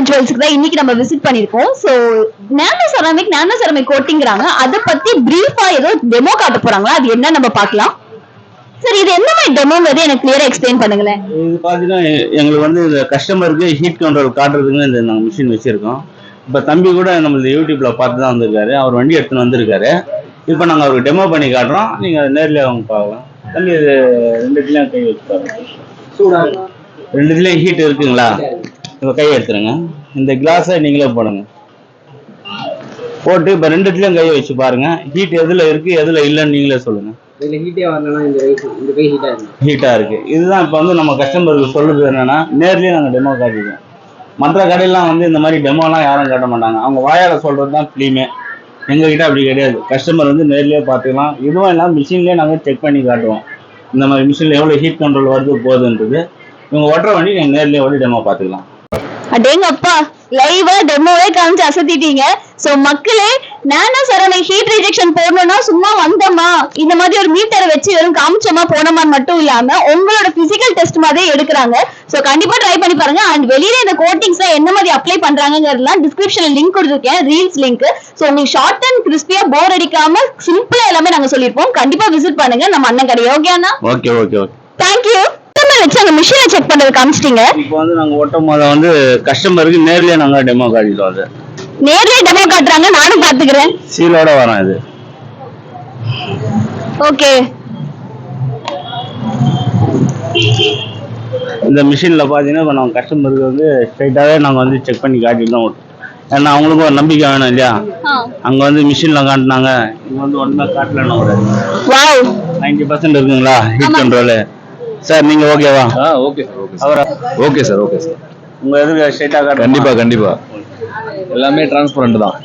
ஜுவல்ஸ்க்கு தான் இன்னைக்கு நம்ம விசிட் பண்ணிருக்கோம் so nano ceramic nano ceramic கோட்டிங்கிறாங்க அத பத்தி பிரீஃபா ஏதோ டெமோ காட்ட போறாங்களா? அது என்ன நம்ம பார்க்கலாம். சரி இது என்ன மாதிரி டெமோங்கிறது எனக்கு கிளியரா எக்ஸ்பிளைன் பண்ணுங்களேன். இது பார்த்தீங்கன்னா எ- எங்களுக்கு வந்து இந்த கஸ்டமருக்கு ஹீட் கண்ட்ரோல் காட்டுறதுக்கு இந்த நாங்கள் மிஷின் வச்சிருக்கோம். இப்போ தம்பி கூட நம்ம யூடியூப்ல பார்த்து தான் வந்திருக்காரு. அவர் வண்டி எடுத்துன்னு வந்திருக்காரு. இப்போ நாங்கள் அவருக்கு டெமோ பண்ணி காட்டுறோம். நீங்கள் நேர்ல அவங்க பார்க்கலாம். தம்பி இது ரெண்டுத்துலேயும் கை வச்சு பாருங்க ரெண்டுத்துலேயும் ஹீட் இருக்குங்களா? இப்போ கை எடுத்துருங்க. இந்த கிளாஸை நீங்களே போடுங்க. போட்டு இப்போ ரெண்டுத்துலேயும் கை வச்சு பாருங்க. ஹீட் எதில் இருக்கு எதில் இல்லைன்னு நீங்களே சொல்லுங்க. இதுல ஹீட்டே வரலன்னா இந்த கை இந்த கை ஹீட்டா இருக்கும் ஹீட்டாக இருக்கு. இதுதான் இப்போ வந்து நம்ம கஸ்டமருக்கு சொல்லுது என்னன்னா நேர்லயே நாங்கள் டெமோ காட்டிடுவோம் மற்ற கடையெல்லாம் வந்து இந்த மாதிரி டெமோலாம் யாரும் காட்ட மாட்டாங்க. அவங்க வாயால சொல்றது தான் ஃபிலிமே எங்ககிட்ட அப்படி கிடையாது. கஸ்டமர் வந்து நேர்லயே பார்த்துக்கலாம். இதுவும் எல்லாம் மிஷின்லேயே நாங்கள் செக் பண்ணி காட்டுவோம். இந்த மாதிரி மிஷினில் எவ்வளோ ஹீட் கண்ட்ரோல் வருது போகுதுன்றது இவங்க ஓட்டுற வண்டி நீங்கள் நேர்லயே ஓடி டெமோ பார்த்துக்கலாம். அடேங்க அப்பா லைவா டெமோவே காமிச்சு அசத்திட்டீங்க. சோ மக்களே நானோ செராமிக் ஹீட் ரிஜெக்ஷன் போடணும்னா சும்மா வந்தோமா? இந்த மாதிரி ஒரு மீட்டரை வச்சு வெறும் காமிச்சோமா போனோமான்னு மட்டும் இல்லாம உங்களோட பிசிக்கல் டெஸ்ட் மாதிரி எடுக்கிறாங்க. சோ கண்டிப்பா ட்ரை பண்ணி பாருங்க. அண்ட் வெளியில இந்த கோட்டிங்ஸ் என்ன மாதிரி அப்ளை பண்றாங்கிறதுலாம் டிஸ்கிரிப்ஷன்ல லிங்க் கொடுத்துருக்கேன். ரீல்ஸ் லிங்க் சோ உங்களுக்கு ஷார்ட் அண்ட் கிறிஸ்பியா போர் அடிக்காம சிம்பிளா எல்லாமே நாங்க சொல்லியிருப்போம். கண்டிப்பா விசிட் பண்ணுங்க. நம்ம அண்ணன் கடை. Okay Anna? Okay okay okay thank you வச்சு அந்த மிஷினை செக் பண்றது காமிச்சிட்டீங்க? இப்போ வந்து நாங்கள் ஓட்டும் போது வந்து கஸ்டமருக்கு நேர்லயே நாங்கள் டெமோ காட்டிட்டோம் அது. நேர்லயே டெமோ காட்டுறாங்க நானும் பாத்துக்கிறேன். சீலோட வரோம் இது. ஓகே இந்த மிஷினில் பார்த்தீங்கன்னா இப்போ நம்ம கஸ்டமருக்கு வந்து ஸ்ட்ரைட்டாகவே நாங்கள் வந்து செக் பண்ணி காட்டிட்டு தான் ஓட்டுவோம் ஏன்னா அவங்களுக்கும் ஒரு நம்பிக்கை வேணும் இல்லையா? அங்கே வந்து மிஷினில் காட்டினாங்க. இங்கே வந்து ஒன்றுமே காட்டலன்னு ஒரு வாவ் நைன்டி பர்சன்ட் இருக்குங்களா? ஹீட். கண்ட்ரோலு சார் நீங்கள் ஓகேவா ஓகே சார் ஓகே சார் அவரா? ஓகே சார் ஓகே சார் உங்கள் எதுக்கு ஸ்ட்ரைட்டாக காட்டு கண்டிப்பா கண்டிப்பா. எல்லாமே டிரான்ஸ்பரண்ட் தான்.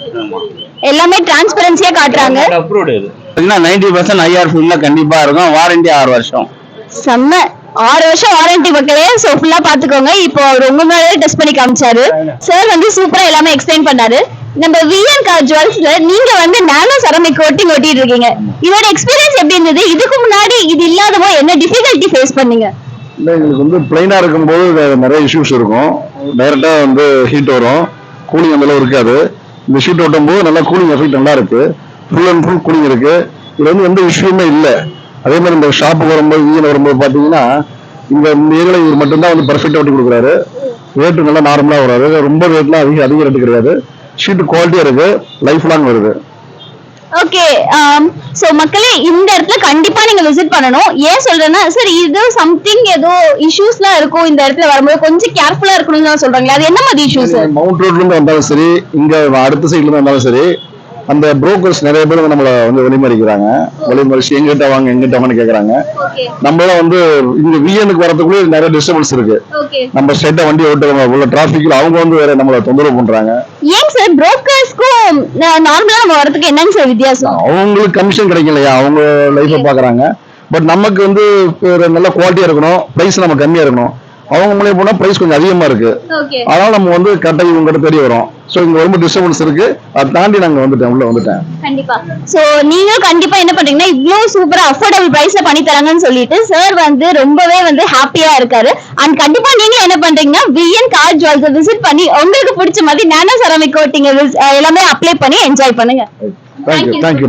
எல்லாமே டிரான்ஸ்பரன்சியா காட்டுறாங்க. அப்ரூவ்டு இது. பார்த்தீங்கன்னா நைன்டி பர்சன்ட் ஐஆர் ஃபுல்லாக கண்டிப்பாக இருக்கும். வாரண்டி ஆறு வருஷம். செம்ம ஆறு வருஷம் வாரண்டி மக்களே. சோ ஃபுல்லா பாத்துக்கோங்க இப்போ அவர் உங்க மேலே டெஸ்ட் பண்ணி காமிச்சாரு. சார் வந்து சூப்பரா எல்லாமே எக்ஸ்பிளைன் பண்ணாரு. நம்ம விஎன் கார் ஜுவல்ஸ்ல நீங்க வந்து நானோ செரமிக் கோட்டிங் ஓட்டிட்டு இருக்கீங்க. இதோட எக்ஸ்பீரியன்ஸ் எப்படி இருந்தது? இதுக்கு முன்னாடி இது இல்லாதவோ என்ன டிஃபிகல்ட்டி ஃபேஸ் பண்ணீங்க? இல்லை எங்களுக்கு வந்து பிளைனாக இருக்கும்போது நிறைய இஷ்யூஸ் இருக்கும். டைரெக்டாக வந்து ஹீட் வரும். கூலிங் அந்த இருக்காது. இந்த ஷீட் ஓட்டும் போது நல்லா கூலிங் எஃபெக்ட் நல்லா இருக்கு. ஃபுல் அண்ட் ஃபுல் கூலிங் இருக்கு. இதுல வந்து எந்த இஷ்யூமே இல்லை. அதே மாதிரி இந்த ஷாப்புக்கு வரும்போது ஈயன் வரும்போது பார்த்தீங்கன்னா இந்த ஏழை இவர் மட்டும்தான் வந்து பர்ஃபெக்டாக ஓட்டி கொடுக்குறாரு. ரேட்டு நல்லா நார்மலாக வராது. ரொம்ப ரேட்லாம் அதிக அதிக ரேட்டு கிடையாது. ஷீட் குவாலிட்டியாக இருக்கு. லைஃப் லாங் வருது. ஓகே சோ மக்களே இந்த இடத்துல கண்டிப்பா நீங்க விசிட் பண்ணணும். ஏன் சொல்றேன்னா சார் இது சம்திங் ஏதோ இஷ்யூஸ்லாம் இருக்கும் இந்த இடத்துல வரும்போது. கொஞ்சம் கேர்ஃபுல்லா இருக்கணும்னு சொல்றாங்களே. அது என்ன மாதிரி இஷ்யூஸ் மவுண்ட் ரோட்ல இருந்து வந்தாலும் சரி இங்க அடுத்த சைட்ல இருந்து வந்தாலும் சரி அந்த புரோக்கர்ஸ் நிறைய பேர் வந்து நம்மள வந்து வழிமறிக்கிறாங்க. வழிமறிச்சு எங்கிட்ட வாங்க எங்கிட்ட ஓகே நம்மளாம் வந்து இங்க விஎனுக்கு வரதுக்குள்ளே நிறைய டிஸ்டர்பன்ஸ் இருக்கு. நம்ம ஸ்ட்ரைட்டா வண்டி ஓட்டுறவங்க உள்ள டிராபிக்ல அவங்க வந்து வேற நம்மள தொந்தரவு பண்றாங்க. ஏங்க சார் புரோக்கர்ஸ்க்கும் நார்மலா நம்ம வரதுக்கு என்னங்க சார் வித்தியாசம்? அவங்களுக்கு கமிஷன் கிடைக்கும் இல்லையா அவங்க லைஃப பாக்குறாங்க. பட் நமக்கு வந்து ஒரு நல்ல குவாலிட்டியா இருக்கணும். பிரைஸ் நம்ம கம்மியா இருக்கணும். அவங்க மூலியம் போனா பிரைஸ் கொஞ்சம் அதிகமா இருக்கு. அதனால நம்ம வந்து கரெக்டாக இவங்க கிட்ட தேடி வரோம். ஸோ இங்க ரொம்ப டிஸ்டர்பன்ஸ் இருக்கு. அதை தாண்டி நாங்க வந்துட்டேன். உள்ள வந்துட்டேன். கண்டிப்பா. சோ நீங்களும் கண்டிப்பா என்ன பண்றீங்கன்னா இவ்ளோ சூப்பரா அஃபோர்டபுள் பிரைஸ்ல பண்ணி தராங்கன்னு சொல்லிட்டு சார் வந்து ரொம்பவே வந்து ஹாப்பியா இருக்காரு. அண்ட் கண்டிப்பா நீங்க என்ன பண்றீங்கன்னா விஎன் கார் ஜுவல்ஸ் விசிட் பண்ணி உங்களுக்கு பிடிச்ச மாதிரி நானோ செராமிக் கோட்டிங் எல்லாமே அப்ளை பண்ணி என்ஜாய் பண்ணுங்க. Thank you thank you